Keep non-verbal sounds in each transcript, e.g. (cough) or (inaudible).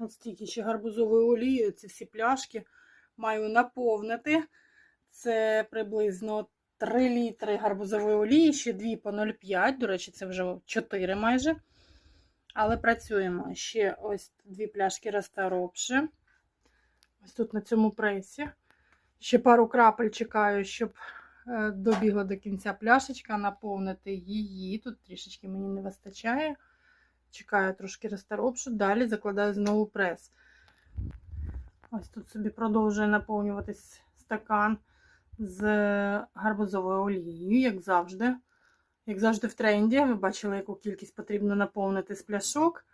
От стільки ще гарбузової олії, ці всі пляшки маю наповнити. Це приблизно 3 літри гарбузової олії, ще 2 по 0,5. До речі, це вже 4 майже. Але працюємо. Ще ось дві пляшки розторопше. Ось тут на цьому пресі. Ще пару крапель чекаю, щоб е, добігла до кінця пляшечка, наповнити її. Тут трішечки мені не вистачає. Чекаю трошки розторопшу, далі закладаю знову прес. Ось тут собі продовжує наповнюватись стакан з гарбузовою олією, як завжди. Як завжди в тренді, ви бачили, яку кількість потрібно наповнити з пляшок.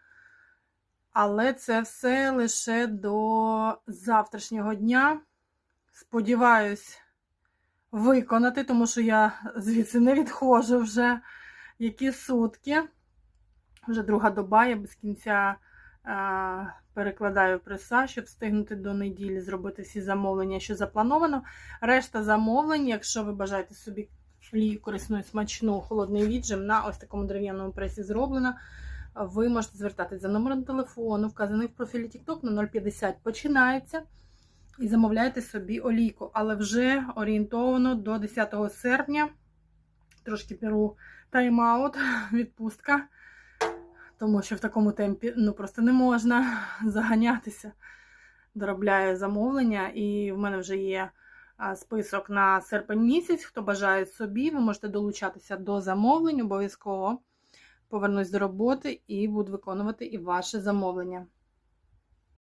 Але це все лише до завтрашнього дня. Сподіваюсь виконати, тому що я звідси не відходжу вже які сутки. Вже друга доба, я без кінця а, перекладаю преса, щоб встигнути до неділі зробити всі замовлення, що заплановано. Решта замовлень, якщо ви бажаєте собі олію корисну і смачну холодний віджим на ось такому дерев'яному пресі зроблено, ви можете звертатись за номером телефону, вказаний в профілі TikTok на 050 починається. І замовляйте собі олійку, але вже орієнтовано до 10 серпня. Трошки беру тайм-аут, відпустка тому що в такому темпі ну, просто не можна (laughs) заганятися. Доробляю замовлення, і в мене вже є список на серпень місяць. Хто бажає собі, ви можете долучатися до замовлень, обов'язково повернусь до роботи і буду виконувати і ваше замовлення.